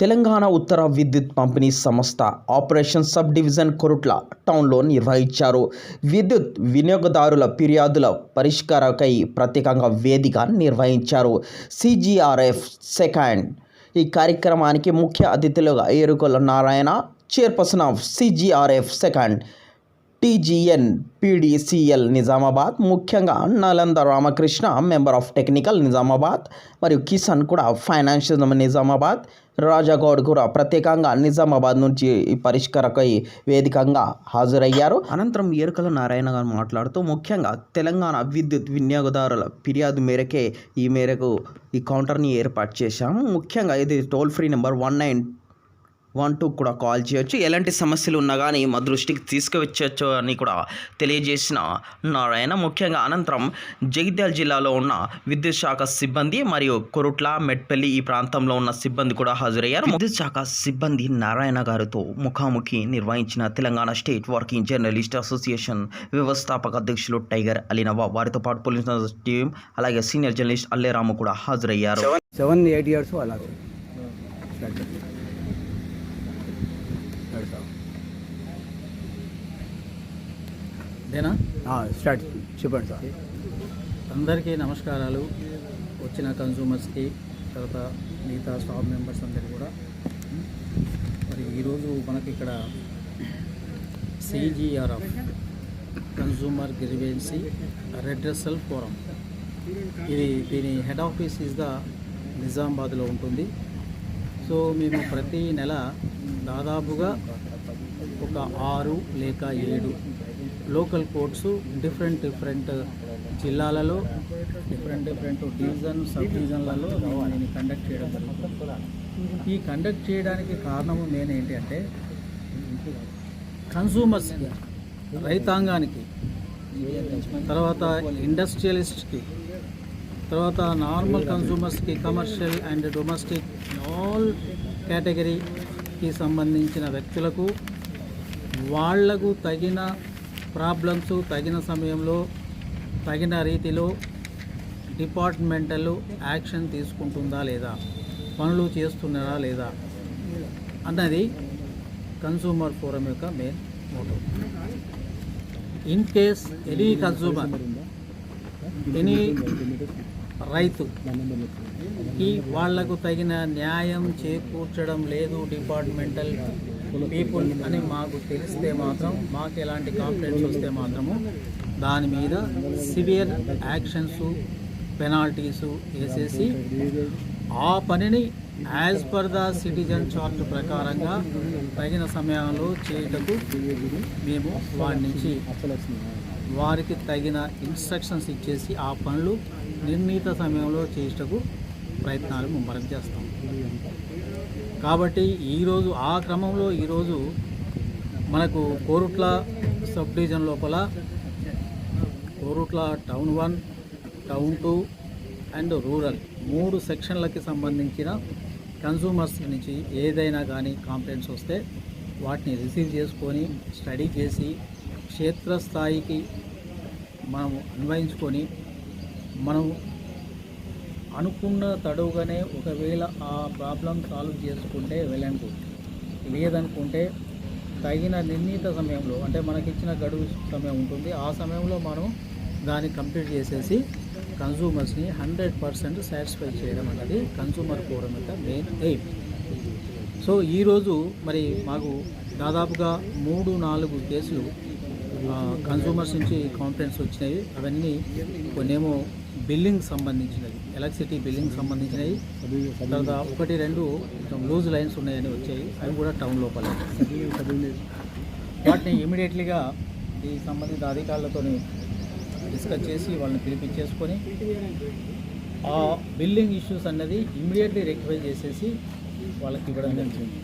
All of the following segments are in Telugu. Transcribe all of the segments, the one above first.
తెలంగాణ ఉత్తర విద్యుత్ పంపిణీ సంస్థ ఆపరేషన్ సబ్ డివిజన్ కొరుట్ల టౌన్లో నిర్వహించారు. విద్యుత్ వినియోగదారుల ఫిర్యాదుల పరిష్కారకై ప్రత్యేకంగా వేదిక నిర్వహించారు. CGRF second. ఈ కార్యక్రమానికి ముఖ్య అతిథులుగా Erukola Narayana chairperson of CGRF second TGN PDCL Nizamabad ముఖ్యంగా Nalanda Ramakrishna member of technical Nizamabad మరియు కిసాన్ కూడా ఫైనాన్షియల్ నిజామాబాద్. రాజాగౌడ్ కూడా ప్రత్యేకంగా నిజామాబాద్ నుంచి ఈ పరిష్కారకై వేదికంగా హాజరయ్యారు. అనంతరం ఏరుకల నారాయణ గారు మాట్లాడుతూ ముఖ్యంగా తెలంగాణ విద్యుత్ వినియోగదారుల ఫిర్యాదు మేరకే ఈ మేరకు ఈ కౌంటర్ని ఏర్పాటు చేశాము. ముఖ్యంగా ఇది toll free number one nine one two కూడా కాల్ చేయొచ్చు. ఎలాంటి సమస్యలు ఉన్నా కానీ మా దృష్టికి తీసుకువచ్చచ్చు అని కూడా తెలియజేసిన నారాయణ. ముఖ్యంగా అనంతరం జగిత్యాల జిల్లాలో ఉన్న విద్యుత్ శాఖ సిబ్బంది మరియు కొరుట్ల మెట్పల్లి ఈ ప్రాంతంలో ఉన్న సిబ్బంది కూడా హాజరయ్యారు. విద్యుత్ శాఖ సిబ్బంది నారాయణ గారితో ముఖాముఖి నిర్వహించిన Telangana state working journalist association వ్యవస్థాపక అధ్యక్షులు టైగర్ అలీనవా వారితో పాటు పోలీస్ టీం అలాగే సీనియర్ జర్నలిస్ట్ అల్లేరాము కూడా హాజరయ్యారు. సెవెన్ ఎయిట్ ఇయర్స్ అలా స్టార్ట్ చేస్తాం. నడుస్తాం. దేనా ఆ, స్టార్ట్. చెప్పండి సార్. అందరికీ నమస్కారాలు. వచ్చిన కన్సూమర్స్కి తర్వాత మిగతా స్టాఫ్ మెంబర్స్ అందరికీ కూడా. మరి ఈరోజు మనకి ఇక్కడ CGRF consumer grievance redressal forum ఇది దీని హెడ్ ఆఫీస్ ఇస్ ద నిజామాబాద్లో ఉంటుంది. సో మేము ప్రతి నెల దాదాపుగా ఒక ఆరు లేక ఏడు లోకల్ కోర్ట్స్ డిఫరెంట్ డిఫరెంట్ జిల్లాలలో డిఫరెంట్ డిఫరెంట్ డివిజన్ సబ్ డివిజన్లలో దీన్ని కండక్ట్ చేయడం జరుగుతుంది. ఈ కండక్ట్ చేయడానికి కారణము మెయిన్ ఏంటి అంటే కన్సూమర్స్కి రైతాంగానికి తర్వాత ఇండస్ట్రియలిస్ట్కి తర్వాత నార్మల్ కన్సూమర్స్కి కమర్షియల్ అండ్ డొమెస్టిక్ ఆల్ కేటగిరీకి సంబంధించిన వ్యక్తులకు వాళ్ళకు తగిన ప్రాబ్లమ్స్ తగిన సమయంలో తగిన రీతిలో డిపార్ట్మెంటల్ యాక్షన్ తీసుకుంటుందా లేదా? పనులు చేస్తున్నారా లేదా? అన్నది కన్సూమర్ ఫోరం యొక్క main motto. In case any consumer any రైతు ఈ వాళ్ళకు తగిన న్యాయం చేకూర్చడం లేదు డిపార్ట్మెంటల్ పీపుల్ అని మాకు తెలిస్తే మాత్రం మాకు ఎలాంటి కాంప్లైంట్స్ వస్తే మాత్రము దాని మీద సివియర్ యాక్షన్స్ పెనాల్టీసు వేసేసి ఆ పనిని as per the citizen chart ప్రకారంగా తగిన సమయంలో చేయటకు మేము వారి నుంచి వారికి తగిన ఇన్స్ట్రక్షన్స్ ఇచ్చేసి ఆ పనులు నిర్ణీత సమయంలో చేసేటకు ప్రయత్నాలు ముమ్మరం చేస్తాం. కాబట్టి ఈరోజు ఆ క్రమంలో ఈరోజు మనకు కోరుట్ల సబ్ డివిజన్ లోపల Korutla town one town two and rural మూడు సెక్షన్లకి సంబంధించిన కన్సూమర్స్ నుంచి ఏదైనా కానీ కంప్లైంట్స్ వస్తే వాటిని రిసీవ్ చేసుకొని స్టడీ చేసి క్షేత్రస్థాయికి మనం అన్వయించుకొని మనం అనుకున్న తడవుగానే ఒకవేళ ఆ ప్రాబ్లం సాల్వ్ చేసుకుంటే వెళ్ళనుకో లేదనుకుంటే తగిన నిర్ణీత సమయంలో అంటే మనకిచ్చిన గడువు సమయం ఉంటుంది ఆ సమయంలో మనం దాన్ని కంప్లీట్ చేసేసి కన్సూమర్స్ని హండ్రెడ్ పర్సెంట్ సాటిస్ఫై చేయడం అన్నది కన్సూమర్ ఫోరం యొక్క మెయిన్ ఎయిమ్ సో ఈరోజు మరి మాకు దాదాపుగా మూడు నాలుగు కేసులు కన్సూమర్స్ నుంచి కాంప్లైంట్స్ వచ్చినాయి. అవన్నీ కొన్నేమో బిల్లింగ్ సంబంధించినవి ఎలక్ట్రిసిటీ బిల్లింగ్ సంబంధించినవి. తర్వాత ఒకటి రెండు కొంచెం లూజ్ లైన్స్ ఉన్నాయని వచ్చాయి. అవి కూడా టౌన్ లోపల. వాటిని ఇమీడియట్లీగా ఈ సంబంధిత అధికారులతో డిస్కస్ చేసి వాళ్ళని పిలిపించేసుకొని ఆ బిల్లింగ్ ఇష్యూస్ అన్నది ఇమీడియట్లీ రెక్టిఫై చేసేసి వాళ్ళకి ఇవ్వడం జరిగింది.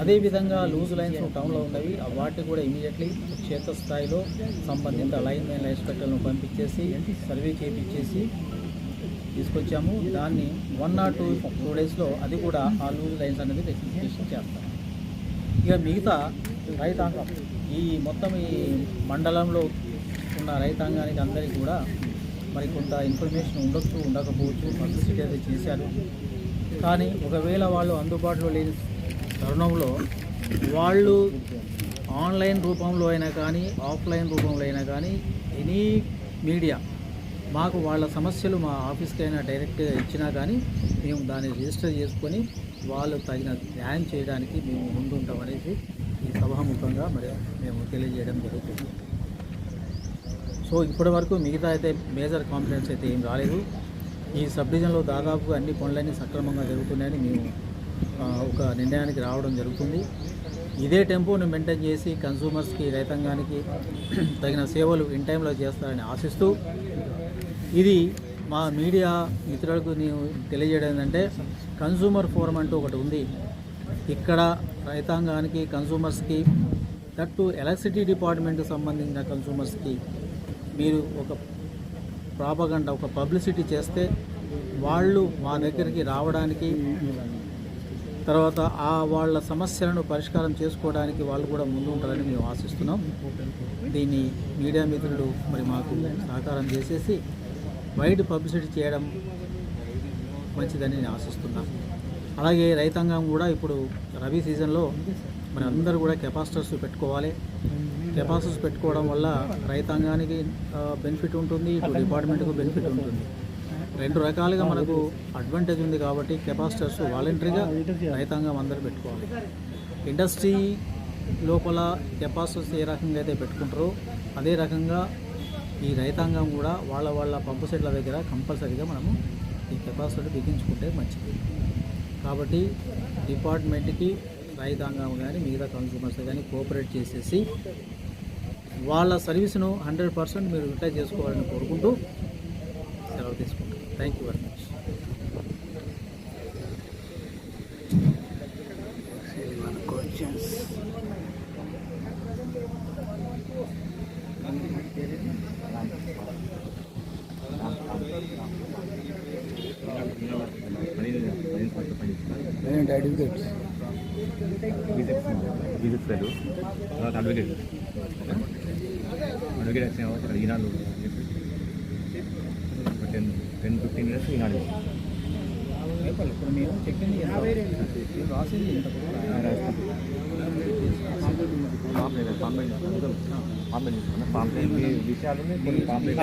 అదేవిధంగా లూజ్ లైన్స్ టౌన్లో ఉన్నవి ఆ వాటిని కూడా ఇమీడియట్లీ క్షేత్రస్థాయిలో సంబంధిత లైన్ మెయిన్ లైన్ ఇన్స్పెక్టర్లను పంపించేసి సర్వే చేయించేసి తీసుకొచ్చాము. దాన్ని వన్ నాట్ టూ టూ డేస్లో అది కూడా ఆ లూజ్ లైన్స్ అనేది రెక్టిఫికేషన్ చేస్తాం. ఇక మిగతా రైతాంగం ఈ మొత్తం ఈ మండలంలో ఉన్న రైతాంగానికి అందరికీ కూడా మరి కొంత ఇన్ఫర్మేషన్ ఉండొచ్చు ఉండకపోవచ్చు. పబ్లిసిటీ అయితే చేశారు. కానీ ఒకవేళ వాళ్ళు అందుబాటులో లేని తరుణంలో వాళ్ళు ఆన్లైన్ రూపంలో అయినా కానీ ఆఫ్లైన్ రూపంలో అయినా కానీ ఎనీ మీడియా మాకు వాళ్ళ సమస్యలు మా ఆఫీస్కి అయినా డైరెక్ట్గా ఇచ్చినా కానీ మేము దాన్ని రిజిస్టర్ చేసుకొని వాళ్ళు తగిన న్యాయం చేయడానికి మేము ముందుంటాం అనేసి ఈ సభాముఖంగా మరి మేము తెలియజేయడం జరుగుతుంది. సో ఇప్పటి వరకు మిగతా అయితే మేజర్ కాంప్లైంట్స్ అయితే ఏం రాలేదు. ఈ సబ్ డివిజన్లో దాదాపుగా అన్ని పనులన్నీ సక్రమంగా జరుగుతున్నాయని మేము ఒక నిర్ణయానికి రావడం జరుగుతుంది. ఇదే టెంపోను మెయింటైన్ చేసి కన్సూమర్స్కి రైతాంగానికి తగిన సేవలు ఇన్ టైంలో చేస్తారని ఆశిస్తూ ఇది మా మీడియా మిత్రులకు నేను తెలియజేయడం ఏంటంటే కన్సూమర్ ఫోరం అంటూ ఒకటి ఉంది. ఇక్కడ రైతాంగానికి కన్సూమర్స్కి దట్టు ఎలక్ట్రిసిటీ డిపార్ట్మెంట్కి సంబంధించిన కన్సూమర్స్కి మీరు ఒక ప్రాపగండ ఒక పబ్లిసిటీ చేస్తే వాళ్ళు మా దగ్గరికి రావడానికి తర్వాత ఆ వాళ్ళ సమస్యలను పరిష్కారం చేసుకోవడానికి వాళ్ళు కూడా ముందు ఉంటారని మేము ఆశిస్తున్నాం. దీన్ని మీడియా మిత్రులు మరి మాకు సహకారం చేసేసి వైడ్ పబ్లిసిటీ చేయడం మంచిదని నేను ఆశిస్తున్నాను అలాగే రైతాంగం కూడా ఇప్పుడు రబీ సీజన్లో మరి అందరూ కూడా కెపాసిటర్స్ పెట్టుకోవాలి. కెపాసిటర్స్ పెట్టుకోవడం వల్ల రైతాంగానికి బెనిఫిట్ ఉంటుంది ఇటు డిపార్ట్మెంట్కు బెనిఫిట్ ఉంటుంది. రెండు రకాలుగా మనకు అడ్వాంటేజ్ ఉంది కాబట్టి కెపాసిటర్స్ వాలంటరీగా రైతాంగం అందరూ పెట్టుకోవాలి. ఇండస్ట్రీ లోపల కెపాసిటర్స్ ఏ రకంగా అయితే పెట్టుకుంటారో అదే రకంగా ఈ రైతాంగం కూడా వాళ్ళ వాళ్ళ పంపు సెట్ల దగ్గర కంపల్సరీగా మనము ఈ కెపాసిటీ బిగించుకుంటే మంచిది. కాబట్టి డిపార్ట్మెంట్కి రైతాంగం కానీ మిగతా కన్సూమర్స్ కానీ కోఆపరేట్ చేసేసి వాళ్ళ సర్వీస్ను హండ్రెడ్ పర్సెంట్ మీరు యూటిలైజ్ చేసుకోవాలని కోరుకుంటూ సెలవు తీసుకుంటాం thank you very much fellow తర్వాత అడ్వకేట్ అడ్వకేట్ వచ్చిన తర్వాత ఇక్కడ ఈనాడు ఒక టెన్ మినిట్స్ ఈనాడు ఇప్పుడు మేము చెప్పింది రాసింది ఇంత పాంప్లెట్ పాంప్లెట్ పాంప్లెట్ పాంప్లెట్ విషయాలు కొన్ని పాంప్లెట్